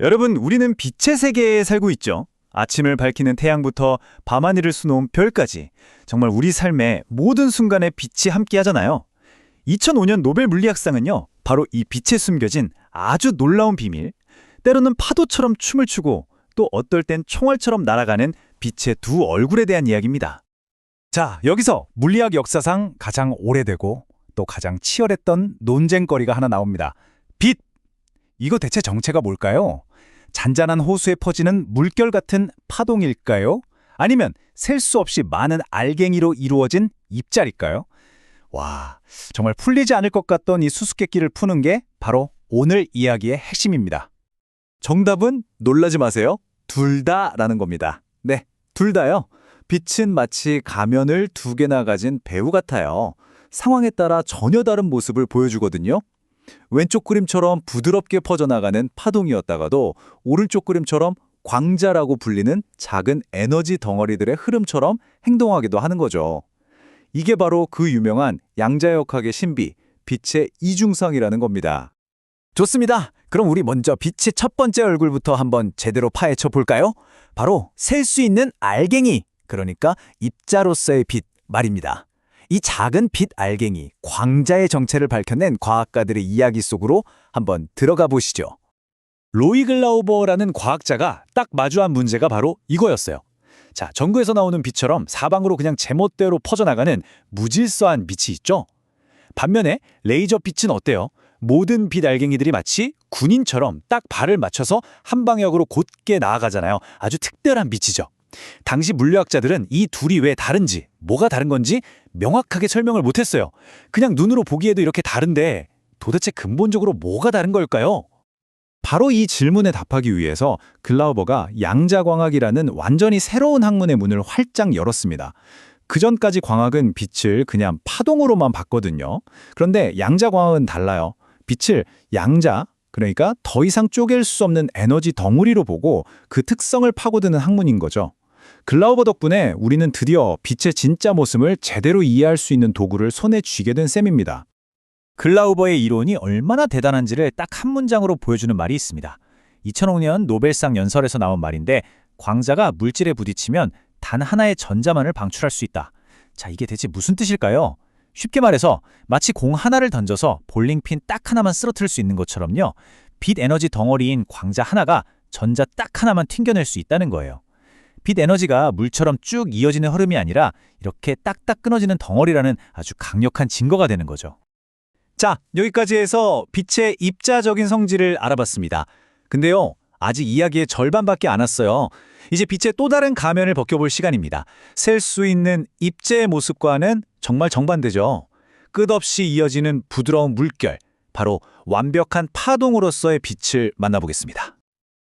여러분, 우리는 빛의 세계에 살고 있죠. 아침을 밝히는 태양부터 밤하늘을 수놓은 별까지 정말 우리 삶의 모든 순간에 빛이 함께 하잖아요. 2005년 노벨 물리학상은요. 바로 이 빛에 숨겨진 아주 놀라운 비밀, 때로는 파도처럼 춤을 추고 또 어떨 땐 총알처럼 날아가는 빛의 두 얼굴에 대한 이야기입니다. 자, 여기서 물리학 역사상 가장 오래되고 또 가장 치열했던 논쟁거리가 하나 나옵니다. 빛! 이거 대체 정체가 뭘까요? 잔잔한 호수에 퍼지는 물결 같은 파동일까요? 아니면 셀 수 없이 많은 알갱이로 이루어진 입자일까요? 와, 정말 풀리지 않을 것 같던 이 수수께끼를 푸는 게 바로 오늘 이야기의 핵심입니다. 정답은 놀라지 마세요. 둘 다라는 겁니다. 네, 둘 다요. 빛은 마치 가면을 두 개나 가진 배우 같아요. 상황에 따라 전혀 다른 모습을 보여주거든요. 왼쪽 그림처럼 부드럽게 퍼져나가는 파동이었다가도 오른쪽 그림처럼 광자라고 불리는 작은 에너지 덩어리들의 흐름처럼 행동하기도 하는 거죠. 이게 바로 그 유명한 양자역학의 신비, 빛의 이중성이라는 겁니다. 좋습니다. 그럼 우리 먼저 빛의 첫 번째 얼굴부터 한번 제대로 파헤쳐 볼까요? 바로 셀 수 있는 알갱이, 그러니까 입자로서의 빛 말입니다. 이 작은 빛 알갱이, 광자의 정체를 밝혀낸 과학가들의 이야기 속으로 한번 들어가 보시죠. 로이 글라우버라는 과학자가 딱 마주한 문제가 바로 이거였어요. 자, 전구에서 나오는 빛처럼 사방으로 그냥 제멋대로 퍼져나가는 무질서한 빛이 있죠? 반면에 레이저 빛은 어때요? 모든 빛 알갱이들이 마치 군인처럼 딱 발을 맞춰서 한 방향으로 곧게 나아가잖아요. 아주 특별한 빛이죠. 당시 물리학자들은 이 둘이 왜 다른지, 뭐가 다른 건지 명확하게 설명을 못했어요. 그냥 눈으로 보기에도 이렇게 다른데 도대체 근본적으로 뭐가 다른 걸까요? 바로 이 질문에 답하기 위해서 글라우버가 양자광학이라는 완전히 새로운 학문의 문을 활짝 열었습니다. 그전까지 광학은 빛을 그냥 파동으로만 봤거든요. 그런데 양자광학은 달라요. 빛을 양자, 그러니까 더 이상 쪼갤 수 없는 에너지 덩어리로 보고 그 특성을 파고드는 학문인 거죠. 글라우버 덕분에 우리는 드디어 빛의 진짜 모습을 제대로 이해할 수 있는 도구를 손에 쥐게 된 셈입니다. 글라우버의 이론이 얼마나 대단한지를 딱 한 문장으로 보여주는 말이 있습니다. 2005년 노벨상 연설에서 나온 말인데 광자가 물질에 부딪히면 단 하나의 전자만을 방출할 수 있다. 자, 이게 대체 무슨 뜻일까요? 쉽게 말해서 마치 공 하나를 던져서 볼링핀 딱 하나만 쓰러뜨릴 수 있는 것처럼요. 빛 에너지 덩어리인 광자 하나가 전자 딱 하나만 튕겨낼 수 있다는 거예요. 빛 에너지가 물처럼 쭉 이어지는 흐름이 아니라 이렇게 딱딱 끊어지는 덩어리라는 아주 강력한 증거가 되는 거죠. 자, 여기까지 해서 빛의 입자적인 성질을 알아봤습니다. 근데요, 아직 이야기의 절반밖에 안 왔어요. 이제 빛의 또 다른 가면을 벗겨볼 시간입니다. 셀 수 있는 입자의 모습과는 정말 정반대죠. 끝없이 이어지는 부드러운 물결, 바로 완벽한 파동으로서의 빛을 만나보겠습니다.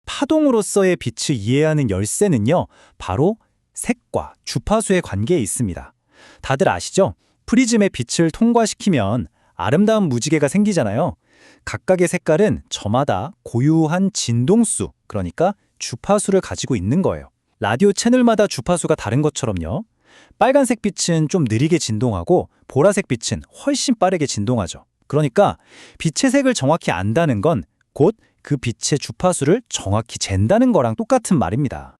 파동으로서의 빛을 이해하는 열쇠는요, 바로 색과 주파수의 관계에 있습니다. 다들 아시죠? 프리즘의 빛을 통과시키면 아름다운 무지개가 생기잖아요. 각각의 색깔은 저마다 고유한 진동수, 그러니까 주파수를 가지고 있는 거예요. 라디오 채널마다 주파수가 다른 것처럼요. 빨간색 빛은 좀 느리게 진동하고 보라색 빛은 훨씬 빠르게 진동하죠. 그러니까 빛의 색을 정확히 안다는 건 곧 그 빛의 주파수를 정확히 잰다는 거랑 똑같은 말입니다.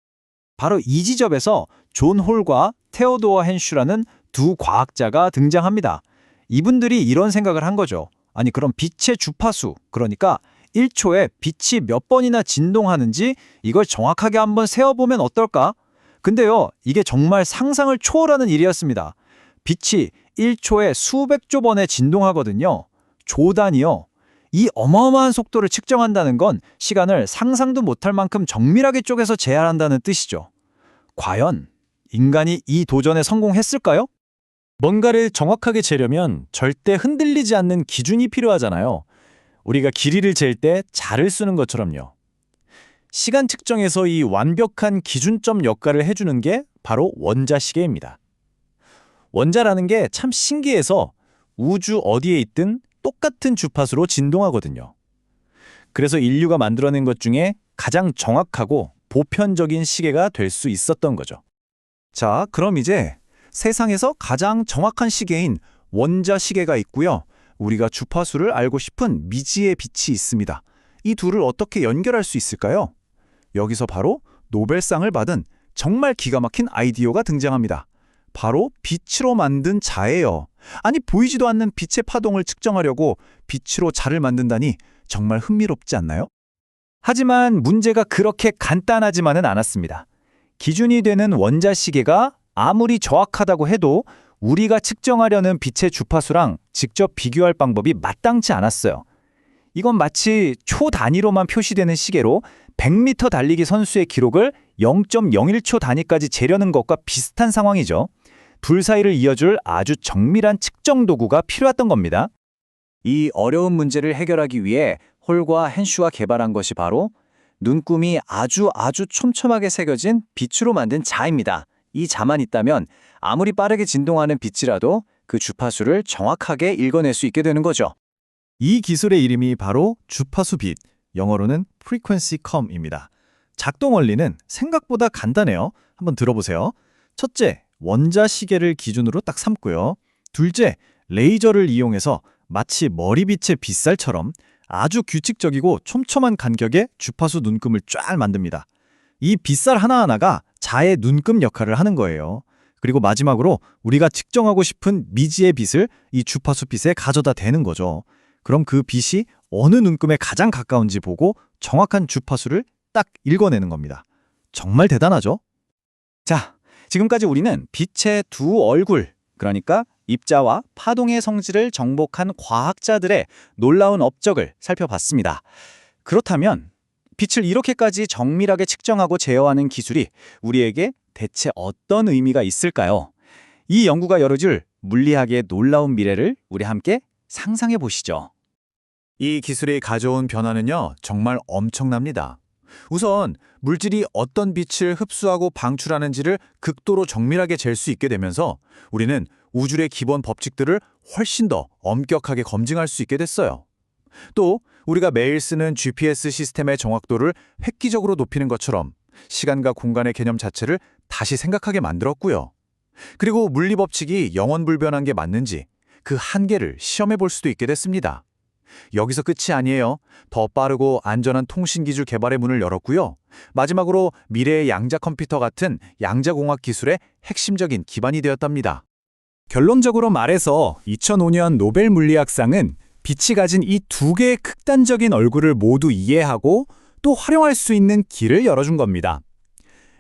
바로 이 지점에서 존 홀과 테오도어 헨슈라는 두 과학자가 등장합니다. 이분들이 이런 생각을 한 거죠. 아니 그럼 빛의 주파수, 그러니까 1초에 빛이 몇 번이나 진동하는지 이걸 정확하게 한번 세어보면 어떨까? 근데요, 이게 정말 상상을 초월하는 일이었습니다. 빛이 1초에 수백조 번에 진동하거든요. 조단이요. 이 어마어마한 속도를 측정한다는 건 시간을 상상도 못할 만큼 정밀하게 쪼개서 제한한다는 뜻이죠. 과연 인간이 이 도전에 성공했을까요? 뭔가를 정확하게 재려면 절대 흔들리지 않는 기준이 필요하잖아요. 우리가 길이를 잴 때 자를 쓰는 것처럼요. 시간 측정에서 이 완벽한 기준점 역할을 해주는 게 바로 원자시계입니다. 원자라는 게 참 신기해서 우주 어디에 있든 똑같은 주파수로 진동하거든요. 그래서 인류가 만들어낸 것 중에 가장 정확하고 보편적인 시계가 될 수 있었던 거죠. 자, 그럼 이제 세상에서 가장 정확한 시계인 원자 시계가 있고요. 우리가 주파수를 알고 싶은 미지의 빛이 있습니다. 이 둘을 어떻게 연결할 수 있을까요? 여기서 바로 노벨상을 받은 정말 기가 막힌 아이디어가 등장합니다. 바로 빛으로 만든 자예요. 아니 보이지도 않는 빛의 파동을 측정하려고 빛으로 자를 만든다니 정말 흥미롭지 않나요? 하지만 문제가 그렇게 간단하지만은 않았습니다. 기준이 되는 원자 시계가 아무리 정확하다고 해도 우리가 측정하려는 빛의 주파수랑 직접 비교할 방법이 마땅치 않았어요. 이건 마치 초 단위로만 표시되는 시계로 100m 달리기 선수의 기록을 0.01초 단위까지 재려는 것과 비슷한 상황이죠. 둘 사이를 이어줄 아주 정밀한 측정 도구가 필요했던 겁니다. 이 어려운 문제를 해결하기 위해 홀과 헨슈가 개발한 것이 바로 눈금이 아주 아주 촘촘하게 새겨진 빛으로 만든 자입니다. 이 자만 있다면 아무리 빠르게 진동하는 빛이라도 그 주파수를 정확하게 읽어낼 수 있게 되는 거죠. 이 기술의 이름이 바로 주파수 빛, 영어로는 frequency com입니다. 작동 원리는 생각보다 간단해요. 한번 들어보세요. 첫째, 원자 시계를 기준으로 딱 삼고요. 둘째, 레이저를 이용해서 마치 머리빛의 빗살처럼 아주 규칙적이고 촘촘한 간격의 주파수 눈금을 쫙 만듭니다. 이 빗살 하나하나가 자의 눈금 역할을 하는 거예요. 그리고 마지막으로 우리가 측정하고 싶은 미지의 빛을 이 주파수 빛에 가져다 대는 거죠. 그럼 그 빛이 어느 눈금에 가장 가까운지 보고 정확한 주파수를 딱 읽어내는 겁니다. 정말 대단하죠? 자, 지금까지 우리는 빛의 두 얼굴, 그러니까 입자와 파동의 성질을 정복한 과학자들의 놀라운 업적을 살펴봤습니다. 그렇다면 빛을 이렇게까지 정밀하게 측정하고 제어하는 기술이 우리에게 대체 어떤 의미가 있을까요? 이 연구가 열어줄 물리학의 놀라운 미래를 우리 함께 상상해 보시죠. 이 기술이 가져온 변화는요, 정말 엄청납니다. 우선 물질이 어떤 빛을 흡수하고 방출하는지를 극도로 정밀하게 잴 수 있게 되면서 우리는 우주의 기본 법칙들을 훨씬 더 엄격하게 검증할 수 있게 됐어요. 또 우리가 매일 쓰는 GPS 시스템의 정확도를 획기적으로 높이는 것처럼 시간과 공간의 개념 자체를 다시 생각하게 만들었고요. 그리고 물리 법칙이 영원불변한 게 맞는지 그 한계를 시험해 볼 수도 있게 됐습니다. 여기서 끝이 아니에요. 더 빠르고 안전한 통신 기술 개발의 문을 열었고요. 마지막으로 미래의 양자 컴퓨터 같은 양자공학 기술의 핵심적인 기반이 되었답니다. 결론적으로 말해서 2005년 노벨 물리학상은 빛이 가진 이 두 개의 극단적인 얼굴을 모두 이해하고 또 활용할 수 있는 길을 열어준 겁니다.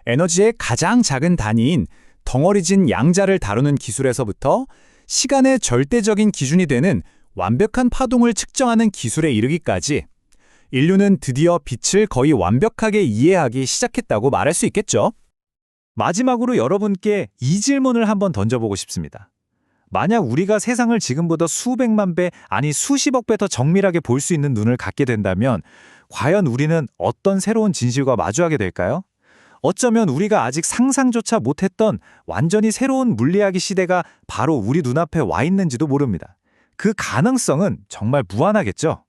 에너지의 가장 작은 단위인 덩어리진 양자를 다루는 기술에서부터 시간의 절대적인 기준이 되는 완벽한 파동을 측정하는 기술에 이르기까지 인류는 드디어 빛을 거의 완벽하게 이해하기 시작했다고 말할 수 있겠죠. 마지막으로 여러분께 이 질문을 한번 던져보고 싶습니다. 만약 우리가 세상을 지금보다 수백만 배, 아니 수십억 배 더 정밀하게 볼 수 있는 눈을 갖게 된다면 과연 우리는 어떤 새로운 진실과 마주하게 될까요? 어쩌면 우리가 아직 상상조차 못했던 완전히 새로운 물리학의 시대가 바로 우리 눈앞에 와 있는지도 모릅니다. 그 가능성은 정말 무한하겠죠?